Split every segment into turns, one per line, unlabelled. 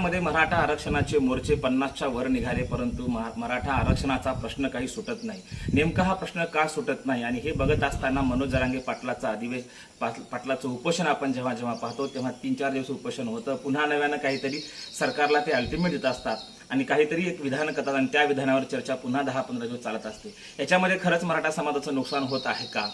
महाराष्ट्रामध्ये मराठा आरक्षणाचे मोर्चे पन्नासच्या वर निघाले परंतु महा- मराठा आरक्षणाचा प्रश्न काही सुटत नाही. नेमका हा प्रश्न का सुटत नाही? आणि हे बघत असताना मनोज जरांगे पाटलाचा अधिवेश पाट- पाटलाचं उपोषण आपण जेव्हा जेव्हा पाहतो तेव्हा तीन चार दिवस उपोषण होतं. पुन्हा नव्यानं काहीतरी सरकारला ते अल्टिमेट देत असतात. आणि काहीतरी एक विधान करतात आणि त्या विधानावर चर्चा पुन्हा दहा पंधरा दिवस चालत असते. याच्यामध्ये खरंच मराठा समाजाचं नुकसान होत आहे का?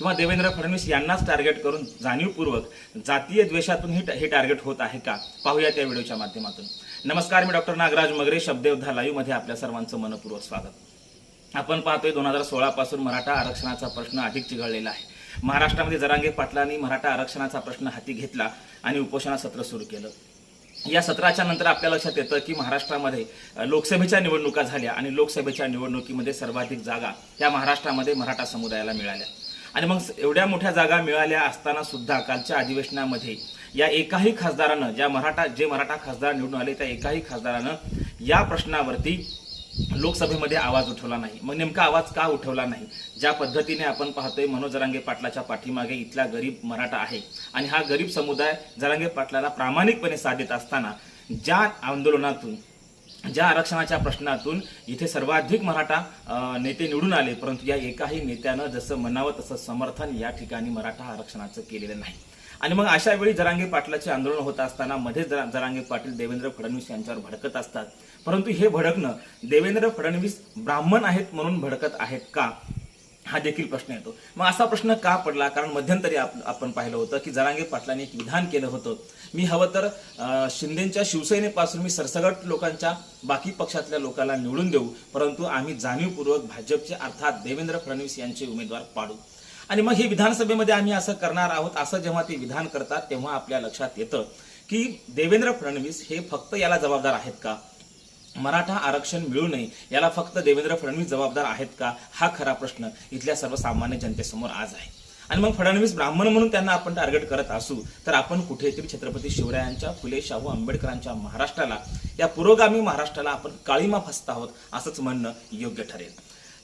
किंवा देवेंद्र फडणवीस यांनाच टार्गेट करून जाणीवपूर्वक जातीय द्वेषातून ही हे टार्गेट होत आहे का? पाहूया त्या व्हिडिओच्या माध्यमातून. नमस्कार मी डॉक्टर नागराज मगरे शब्देवधा लाईव्हमध्ये आपल्या सर्वांचं मनपूर्वक स्वागत. आपण पाहतोय दोन हजार सोळापासून मराठा आरक्षणाचा प्रश्न अधिक चिघळलेला आहे. महाराष्ट्रामध्ये जरांगे पाटलांनी मराठा आरक्षणाचा प्रश्न हाती घेतला आणि उपोषणा सत्र सुरू केलं. या सत्राच्या नंतर आपल्या लक्षात येतं की महाराष्ट्रामध्ये लोकसभेच्या निवडणुका झाल्या आणि लोकसभेच्या निवडणुकीमध्ये सर्वाधिक जागा या महाराष्ट्रामध्ये मराठा समुदायाला मिळाल्या. आणि मग एवढ्या मोठ्या जागा मिळाल्या असताना सुद्धा कालच्या अधिवेशनामध्ये या एकाही खासदारानं ज्या मराठा जे मराठा खासदार निवडून आले त्या एकाही खासदारानं या प्रश्नावरती लोकसभेमध्ये आवाज उठवला नाही. मग नेमका आवाज का उठवला नाही? ज्या पद्धतीने आपण पाहतोय मनोज जरांगे पाटलाच्या पाठीमागे इथला गरीब मराठा आहे आणि हा गरीब समुदाय जरांगे पाटलाला प्रामाणिकपणे साथ देत असताना ज्या आंदोलनातून ज्या आरक्षणाच्या प्रश्नातून इथे सर्वाधिक मराठा नेते निवडून आले परंतु या एकाही नेत्यानं जसं म्हणावं तसं समर्थन या ठिकाणी मराठा आरक्षणाचं केलेलं नाही. आणि मग अशा वेळी जरांगे पाटलाचे आंदोलन होत असताना मध्येच जरांगे पाटील देवेंद्र फडणवीस यांच्यावर भडकत असतात. परंतु हे भडकणं देवेंद्र फडणवीस ब्राह्मण आहेत म्हणून भडकत आहेत का? हा देखील प्रश्न येतो. मग असा प्रश्न का पडला? कारण मध्यंतरी आप- आपण पाहिलं होतं की जरांगे पाटलांनी एक विधान केलं होतं. मी हवं तर शिंदेच्या शिवसेनेपासून मी सरसगट लोकांच्या बाकी पक्षातल्या लोकांना निवडून देऊ परंतु आम्ही जाणीवपूर्वक भाजपचे अर्थात देवेंद्र फडणवीस यांचे उमेदवार पाडू. आणि मग हे विधानसभेमध्ये आम्ही असं करणार आहोत असं जेव्हा ते विधान करतात तेव्हा आपल्या लक्षात येतं की देवेंद्र फडणवीस हे फक्त याला जबाबदार आहेत का? मराठा आरक्षण मिळू नये याला फक्त देवेंद्र फडणवीस जबाबदार आहेत का? हा खरा प्रश्न इथल्या सर्वसामान्य जनतेसमोर आज आहे. आणि मग फडणवीस ब्राह्मण म्हणून त्यांना आपण टार्गेट करत असू तर आपण कुठेतरी छत्रपती शिवरायांच्या फुले शाहू आंबेडकरांच्या महाराष्ट्राला या पुरोगामी महाराष्ट्राला आपण काळीमा फसत आहोत असंच म्हणणं योग्य ठरेल.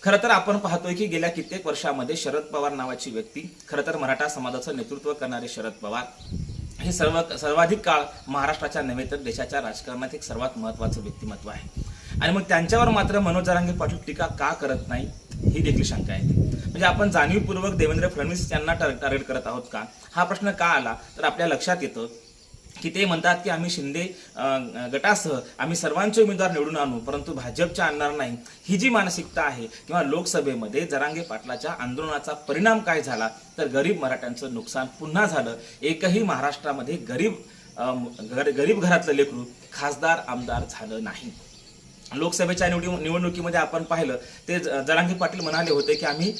खरं तर आपण पाहतोय की गेल्या कित्येक वर्षामध्ये शरद पवार नावाची व्यक्ती खरं तर मराठा समाजाचं नेतृत्व करणारे शरद पवार हे सर्व सर्वाधिक काळ महाराष्ट्राच्या नव्हे तर देशाच्या राजकारणात एक सर्वात महत्वाचं व्यक्तिमत्व आहे. आणि मग त्यांच्यावर मात्र मनोज जरांगे पाटील टीका का करत नाही ही देखील शंका येते म्हणजे आपण जाणीवपूर्वक देवेंद्र फडणवीस यांना टार्गेट करत आहोत का? हा प्रश्न का आला? तर आपल्या लक्षात येतं की ते म्हणतात की आम्ही शिंदे गटासह आम्ही सर्वांचे उमेदवार निवडून आणू परंतु भाजपच्या आणणार नाही. ही जी मानसिकता आहे किंवा लोकसभेमध्ये जरांगे पाटलाच्या आंदोलनाचा परिणाम काय झाला तर गरीब मराठ्यांचं नुकसान पुन्हा झालं. एकही महाराष्ट्रामध्ये गरीब गरीब घरातलं लेकरू खासदार आमदार झालं नाही. लोकसभेच्या निवडी निवडणुकीमध्ये आपण पाहिलं ते ज- जरांगे पाटील म्हणाले होते की आम्ही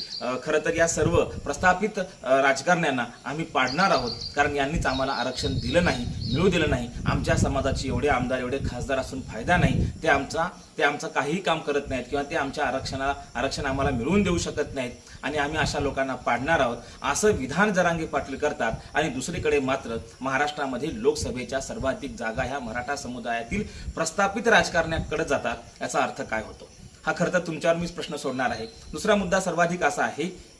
खरं तर या सर्व प्रस्थापित राजकारण्यांना आम्ही पाडणार आहोत. कारण यांनीच आम्हाला आरक्षण दिलं नाही मिळू दिलं नाही. आमच्या समाजाचे एवढे आमदार एवढे खासदार असून फायदा नाही. ते आमचा ते आमचं काहीही काम करत नाहीत किंवा ते आमच्या आरक्षणाला आरक्षण आम्हाला मिळवून देऊ शकत नाहीत. आणि आम्ही अशा लोकांना पाडणार आहोत. असं विधान जरांगे पाटील करतात. आणि दुसरीकडे मात्र महाराष्ट्रामध्ये लोकसभेच्या सर्वाधिक जागा ह्या मराठा समुदायातील प्रस्थापित राजकारण्याकडे जातात याचा अर्थ काय होतो? हा खरं तर तुमच्यावर मीच प्रश्न सोडणार आहे. दुसरा मुद्दा सर्वाधिक असा आहे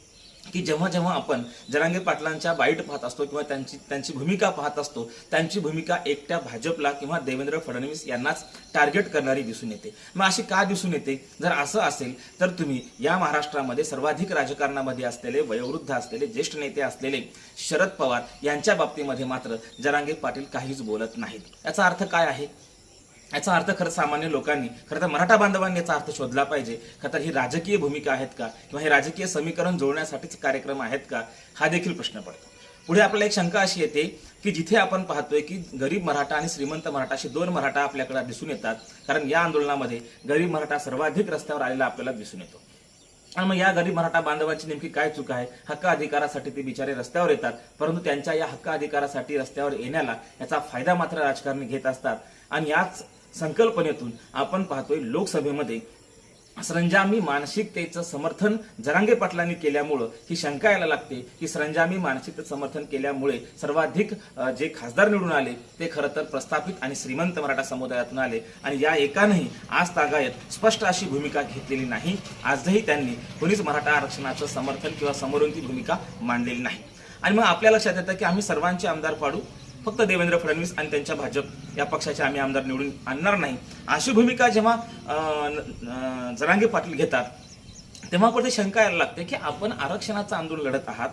की जेव्हा जेव्हा आपण जरांगे पाटलांच्या बाईट पाहत असतो किंवा त्यांची त्यांची भूमिका पाहत असतो त्यांची भूमिका एकट्या भाजपला किंवा देवेंद्र फडणवीस यांनाच टार्गेट करणारी दिसून येते. मग अशी का दिसून येते? जर असं असेल तर तुम्ही या महाराष्ट्रामध्ये सर्वाधिक राजकारणामध्ये असलेले वयोवृद्ध असलेले ज्येष्ठ नेते असलेले शरद पवार यांच्या बाबतीमध्ये मात्र जरांगे पाटील काहीच बोलत नाहीत. याचा अर्थ काय आहे? याचा अर्थ खरं सामान्य लोकांनी खरं तर मराठा बांधवांनी याचा अर्थ शोधला पाहिजे. खरं तर ही राजकीय भूमिका आहेत का? किंवा हे राजकीय समीकरण जोडण्यासाठीच कार्यक्रम आहेत का? हा देखील प्रश्न पडतो. पुढे आपल्याला एक शंका अशी येते की जिथे आपण पाहतोय की गरीब मराठा आणि श्रीमंत मराठा असे दोन मराठा आपल्याकडे दिसून येतात कारण या आंदोलनामध्ये गरीब मराठा सर्वाधिक रस्त्यावर आलेला आपल्याला दिसून येतो. आणि मग या गरीब मराठा बांधवांची नेमकी काय चूक आहे? हक्क अधिकारासाठी ते बिचारे रस्त्यावर येतात परंतु त्यांच्या या हक्क अधिकारासाठी रस्त्यावर येण्याला याचा फायदा मात्र राजकारणी घेत असतात. आणि याच संकल्पनेतून आपण पाहतोय लोकसभेमध्ये सरंजामी मानसिकतेचं समर्थन जरांगे पाटलांनी केल्यामुळं ही शंका यायला लागते की सरंजामी मानसिकतेचं समर्थन केल्यामुळे सर्वाधिक जे खासदार निवडून आले ते खरं तर प्रस्थापित आणि श्रीमंत मराठा समुदायातून आले आणि या एकानंही आज तागायत स्पष्ट अशी भूमिका घेतलेली नाही. आजही त्यांनी कोणीच मराठा आरक्षणाचं समर्थन किंवा समोरून ती भूमिका मांडलेली नाही. आणि मग आपल्या लक्षात येतं की आम्ही सर्वांचे आमदार पाडू फक्त देवेंद्र फडणवीस आणि त्यांच्या भाजप या पक्षाचे आम्ही आमदार निवडून आणणार नाही. अशी भूमिका जेव्हा जरांगे पाटील घेतात तेव्हा कुठे शंका यायला लागते की आपण आरक्षणाचं आंदोलन लढत आहात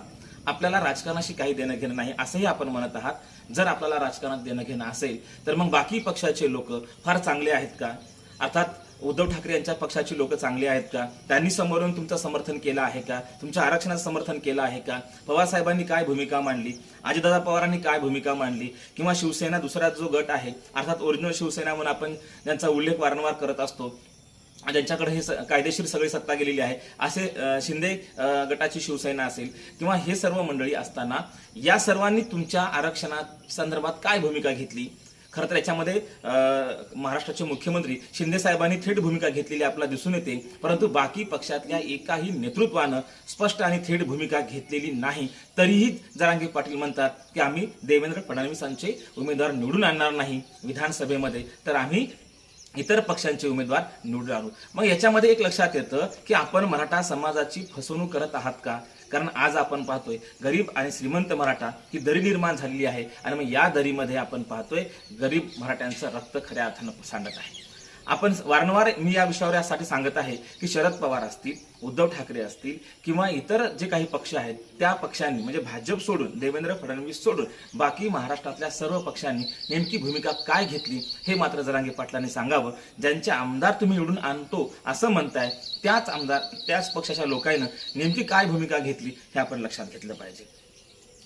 आपल्याला राजकारणाशी काही देणं घेणं नाही असंही आपण म्हणत आहात. जर आपल्याला राजकारणात देणं घेणं असेल तर मग बाकी पक्षाचे लोक फार चांगले आहेत का? अर्थात उद्धव ठाकरे यांच्या पक्षाची लोक चांगली आहेत का? त्यांनी समोरून तुमचं समर्थन केलं आहे का? तुमच्या आरक्षणाचं समर्थन केलं आहे का? पवार साहेबांनी काय भूमिका मांडली? अजितदादा पवारांनी काय भूमिका मांडली? किंवा शिवसेना दुसरा जो गट आहे अर्थात ओरिजिनल शिवसेना म्हणून आपण त्यांचा उल्लेख वारंवार करत असतो ज्यांच्याकडे हे स- कायदेशीर सगळी सत्ता गेलेली आहे असे शिंदे गटाची शिवसेना असेल किंवा हे सर्व मंडळी असताना या सर्वांनी तुमच्या आरक्षणा संदर्भात काय भूमिका घेतली? खरं तर याच्यामध्ये महाराष्ट्राचे मुख्यमंत्री शिंदे साहेबांनी थेट भूमिका घेतलेली आपल्याला दिसून येते. परंतु बाकी पक्षातल्या एकाही नेतृत्वानं स्पष्ट आणि थेट भूमिका घेतलेली नाही. तरीही जरांगे पाटील म्हणतात की आम्ही देवेंद्र फडणवीसांचे उमेदवार निवडून आणणार नाही विधानसभेमध्ये. तर आम्ही इतर पक्षांचे उमेदवार निवडून आणू. मग याच्यामध्ये एक लक्षात येतं की आपण मराठा समाजाची फसवणूक करत आहात का? कारण आज आपण पाहतोय गरीब आणि श्रीमंत मराठा ही दरी निर्माण झालेली आहे आणि मग या दरीमध्ये आपण पाहतोय गरीब मराठ्यांचं रक्त खऱ्या अर्थानं सांडत आहे. आपण वारंवार मी या विषयावर यासाठी सांगत आहे की शरद पवार असतील उद्धव ठाकरे असतील किंवा इतर जे काही पक्ष आहेत त्या पक्षांनी म्हणजे भाजप सोडून देवेंद्र फडणवीस सोडून बाकी महाराष्ट्रातल्या सर्व पक्षांनी नेमकी भूमिका काय घेतली हे मात्र जरांगे पाटलांनी सांगावं. ज्यांचे आमदार तुम्ही निवडून आणतो असं म्हणताय त्याच आमदार त्याच पक्षाच्या लोकांनं नेमकी काय भूमिका घेतली हे आपण लक्षात घेतलं पाहिजे.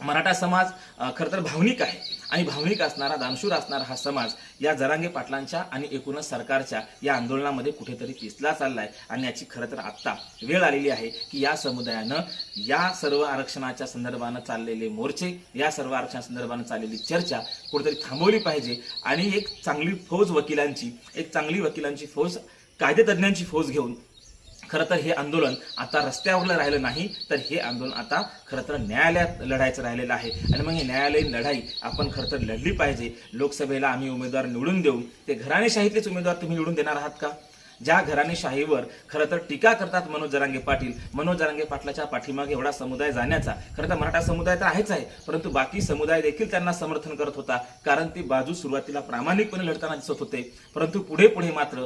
मराठा समाज खरं तर भावनिक आहे. आणि भावनिक असणारा दानशूर असणारा हा समाज या जरांगे पाटलांच्या आणि एकूणच सरकारच्या या आंदोलनामध्ये कुठेतरी पिसला चाललाय. आणि याची खरं तर आत्ता वेळ आलेली आहे की या समुदायानं या सर्व आरक्षणाच्या संदर्भानं चाललेले मोर्चे या सर्व आरक्षणा संदर्भानं चाललेली चर्चा कुठेतरी थांबवली पाहिजे. आणि एक चांगली फौज वकिलांची एक चांगली वकिलांची फौज कायदेतज्ञांची फौज घेऊन खरं तर हे आंदोलन आता रस्त्यावर राहिलं नाही तर हे आंदोलन आता खरं तर न्यायालयात लढायचं राहिलेलं आहे. आणि मग ही न्यायालयीन लढाई आपण खरं तर लढली पाहिजे. लोकसभेला आम्ही उमेदवार निवडून देऊ. ते घराणेशाहीतलेच उमेदवार तुम्ही निवडून देणार आहात का? ज्या घराणेशाहीवर खरं तर टीका करतात मनोज जरांगे पाटील मनोज जरांगे पाटलाच्या पाठीमागे एवढा समुदाय जाण्याचा. खरं तर मराठा समुदाय तर आहेच आहे परंतु बाकी समुदाय देखील त्यांना समर्थन करत होता कारण ती बाजू सुरुवातीला प्रामाणिकपणे लढताना दिसत होते. परंतु पुढे पुढे मात्र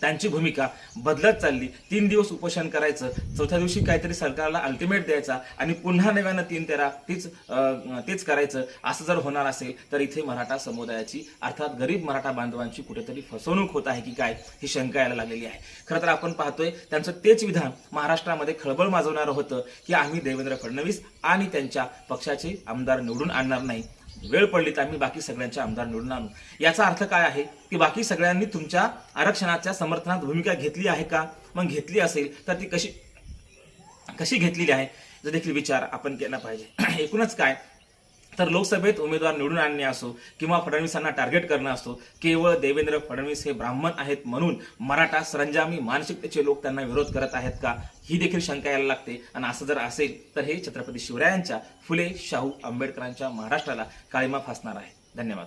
त्यांची भूमिका बदलत चालली. तीन दिवस उपोषण करायचं. चौथ्या दिवशी काहीतरी सरकारला अल्टिमेट द्यायचा आणि पुन्हा नव्यानं तीन तेरा तीच तेच करायचं. असं जर होणार असेल तर इथे मराठा समुदायाची अर्थात गरीब मराठा बांधवांची कुठेतरी फसवणूक होत आहे की काय ही शंका यायला लागलेली आहे. खरं तर आपण पाहतोय त्यांचं तेच विधान महाराष्ट्रामध्ये खळबळ माजवणारं होतं की आम्ही देवेंद्र फडणवीस आणि त्यांच्या पक्षाचे आमदार निवडून आणणार नाही. वेळ पडली तर आम्ही बाकी सगळ्यांचे आमदार निवडून आणू. याचा अर्थ काय आहे? की बाकी सगळ्यांनी तुमच्या आरक्षणाच्या समर्थनात भूमिका घेतली आहे का? मग घेतली असेल तर ती कशी कशी घेतलेली आहे? याचा देखील विचार आपण केला पाहिजे. एकूणच काय? तर लोकसभेत उमेदवार निवडून आणणे असो किंवा फडणवीसांना टार्गेट करणं असो केवळ देवेंद्र फडणवीस हे ब्राह्मण आहेत म्हणून मराठा सरंजामी मानसिकतेचे लोक त्यांना विरोध करत आहेत का? ही देखील शंका यायला लागते. आणि असं जर असेल तर हे छत्रपती शिवरायांच्या फुले शाहू आंबेडकरांच्या महाराष्ट्राला काळीमा फासणार आहे. धन्यवाद.